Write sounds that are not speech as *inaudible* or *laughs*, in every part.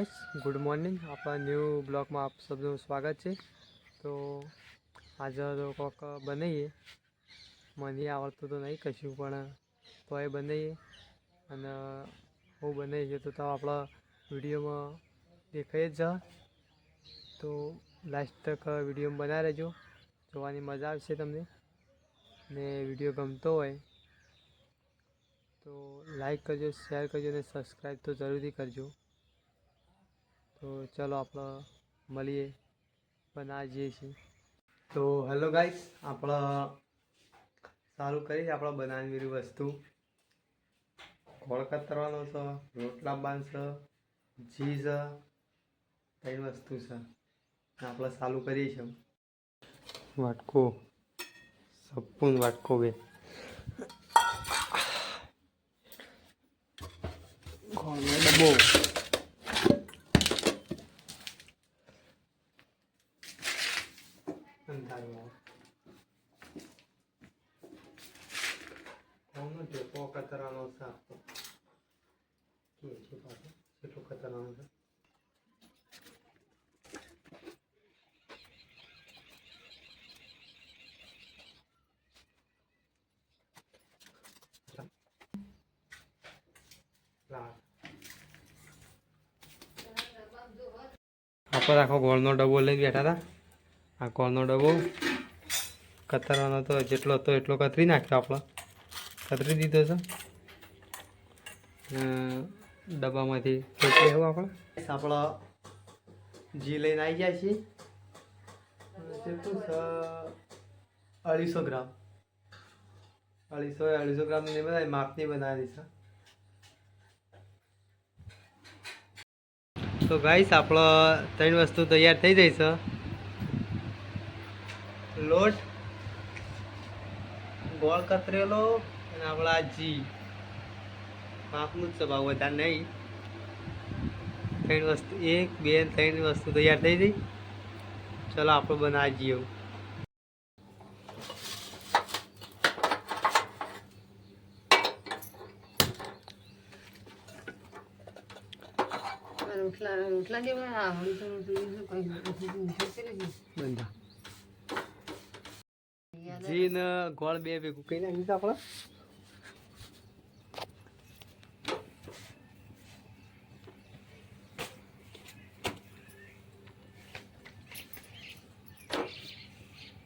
Good morning આપણા new બ્લોગમાં આપ સૌનું સ્વાગત છે. તો આજે તો કોક બનાવીએ મને આવડતું તો નહીં કશું, પણ તો એ બનાવીએ અને હું બનાવી છે તો તો આપણા વિડીયોમાં દેખાઈ જ તો લાસ્ટ તક વિડીયોમાં બનાવી રહેજો. જોવાની મજા આવશે તમને. ને વીડિયો ગમતો હોય તો લાઈક કરજો શેર કરજો અને સબસ્ક્રાઈબ તો જરૂરથી કરજો. તો ચલો આપણે મળીએ બનાવી જઈએ છીએ. તો હેલો ગાઈસ આપણે સારું કરી આપણે બનાવેલી વસ્તુ. ગોળ કતરવાનો છે, રોટલા બાંધશે જી છે, ત્રણ વસ્તુ છે. આપણે સારું કરીએ છીએ. વાટકો સપૂન વાટકો બે. ગોળનો ડબ્બો. કોનો ટેપો કતરાનો છે આપતો કે છે પાછો કેટલો આપણે આખો ગોળનો ડબ્બો લઈને બેઠા હતા આ ગોળનો ડબ્બો કતરવાનો તો જેટલો હતો એટલો કતરી નાખ્યો આપણે કતરી દીધો છે. ડબ્બામાંથી આપણે. આપણા જી લઈને આવી ગયા છીએ. છે અઢીસો ગ્રામ. અઢીસો અઢીસો ગ્રામ નહીં બધા માપની બનાવેલી છે. તો ગાઈસ આપણો ત્રણ વસ્તુ તૈયાર થઈ જઈ છે. લોટ ગોળ કતરેલો અને આપણા જી સ્વભાવ ભાવ વધારે નહીં. ત્રણ વસ્તુ એક બે ત્રણ વસ્તુ તૈયાર થઈ ગઈ. ચલો આપણે બનાવીએ. રોટલા રોટલા જેવા આવડી તો જી ને? ગોળ બે ભેગું કઈ નાખ્યું આપણે.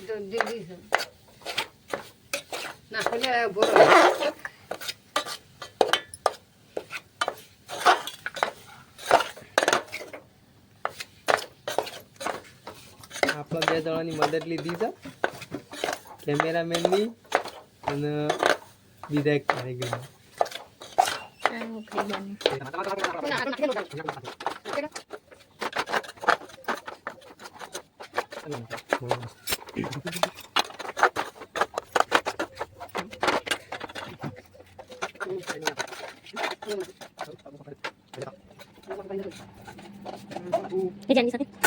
તો દીદી છે ના ખોલે બોલો આપણે બે જણાની મદદ લીધી છે કેમેરામેનની અને બીજા એક કારીગરની ભેજાની સાથે અને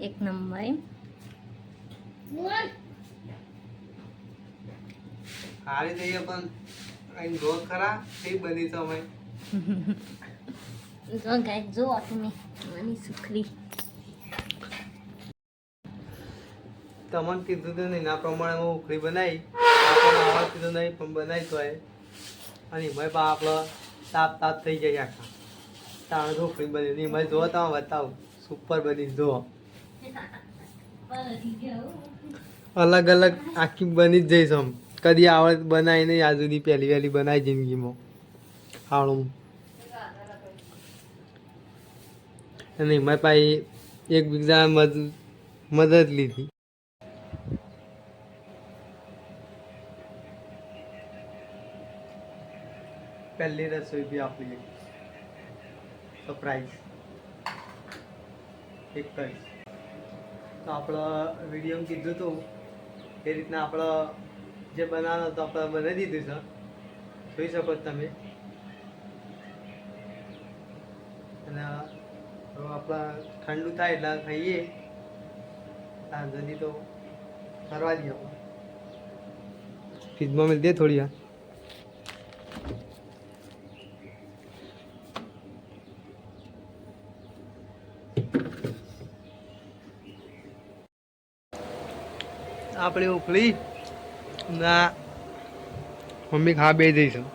એક નંબર. હારી જઈએ પણ અહીં *laughs* જો ખરા? તે બની સમય જો ગાય જો તમે મારી સુખરી તમને કીધું તો નહીં એના પ્રમાણે હું ઉખડી બનાવી આપણને તો નહીં પણ બનાવી તો અને એમાં પણ આપણો તાપ તાપ થઈ જાય આખા. તાણ ઉખડી બની. ને એમાં જો તમે બતાવું. સુપર બની જો અલગ અલગ આખી બની જ જઈશ આમ. કદી આવડત બનાવી નહીં આ સુધી પહેલી વહેલી બનાવી જિંદગીમાં. આવડું અને મેં પાછી એકબીજા મદદ મદદ લીધી. પહેલી રસોઈ બી આપી સરપ્રાઈઝ એક કહીશ તો આપણે વીડિયો કીધું હતું એ રીતના આપણે જે બનાવવાનો તો આપણે બનાવી દીધું છે. જોઈ શકો તમે. અને હવે આપણા ઠંડુ થાય એટલે ખાઈએ. આ જલ્દી તો ફરવા દઈએ આપણે. ફ્રીજમાં મિલ દે થોડી વાર. આપણે ઉકળી ના. મમ્મી ખા બે જઈશું.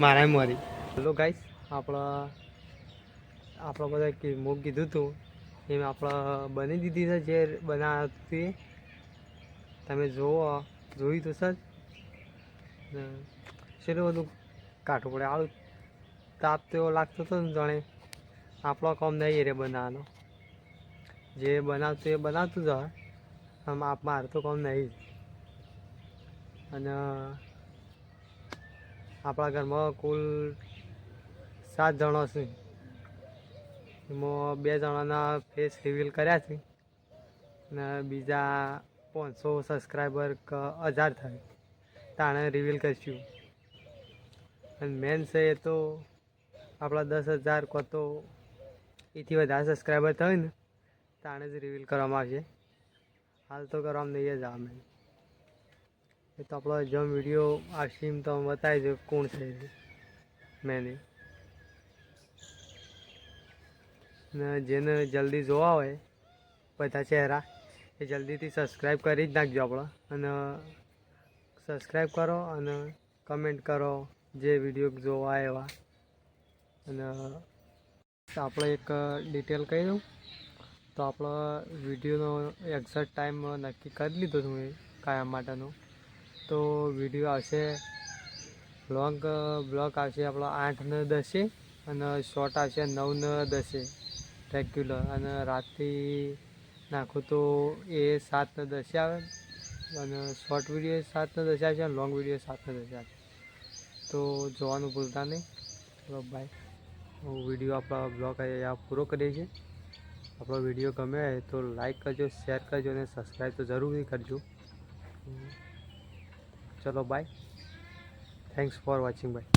મારા મારી. હેલો ગાઈસ આપણા આપણા બધા મૂક કીધું હતું. એમ આપણા બની દીધી છે જે બનાવતી. તમે જોવો જોયું તો સર છેલ્લું બધું કાઠું પડે? આવું તાપ તો એવો લાગતો હતો ને જાણે. આપણો કામ નહીં રે બનાવવાનો. જે બનાવતું એ બનાવતું જ હોય. આમ આપ મારે તો કામ નહીં. અને આપણા ઘરમાં કુલ સાત જણો છે. એમાં બે જણાના ફેસ રિવીલ કર્યા છે. અને બીજા પાંચસો સબસ્ક્રાઈબર હજાર થાય. તાણે રિવીલ કરશું. અને મેન છે એ તો આપણા દસ હજાર કો એથી વધારે સબસ્ક્રાઈબર થાય ને, તાણે જ રિવીલ કરવામાં આવશે. હાલ તો કરવામાં નહીં જ આવે એ તો આપણો જેમ વીડિયો, આ સીમ તો બતાવી દો કોણ છે મેને ને જેને જલ્દી જોવા હોય, બધા ચહેરા, એ જલ્દીથી સબસ્ક્રાઈબ કરી જ નાખજો આપણે. અને સબસ્ક્રાઈબ કરો અને કમેન્ટ કરો જે વીડિયો જોવા એવા. અને આપણે એક ડિટેલ કહી દઉં. તો આપણો વિડીયોનો એક્ઝેક્ટ ટાઈમ નક્કી કરી લીધો છું મેં કાયમ માટેનો. તો વીડિયો આવશે લોંગ બ્લોક આવશે આપણો આઠ ને દસે અને શોર્ટ આવશે નવ ને દસે રેગ્યુલર અને રાતથી નાખું તો એ સાત ને દસે આવે અને શોર્ટ વીડિયો સાત ને દસે આવશે અને લોંગ વીડિયો સાત ને દસે આવશે. તો જોવાનું ભૂલતા નહીં. ચલો બાય વીડિયો આપણા બ્લોક અહીંયા પૂરો કરીએ છીએ. આપણો વીડિયો ગમે તો લાઈક કરજો શેર કરજો અને સબસ્ક્રાઈબ તો જરૂરથી કરજો. ચલો bye thanks for watching bye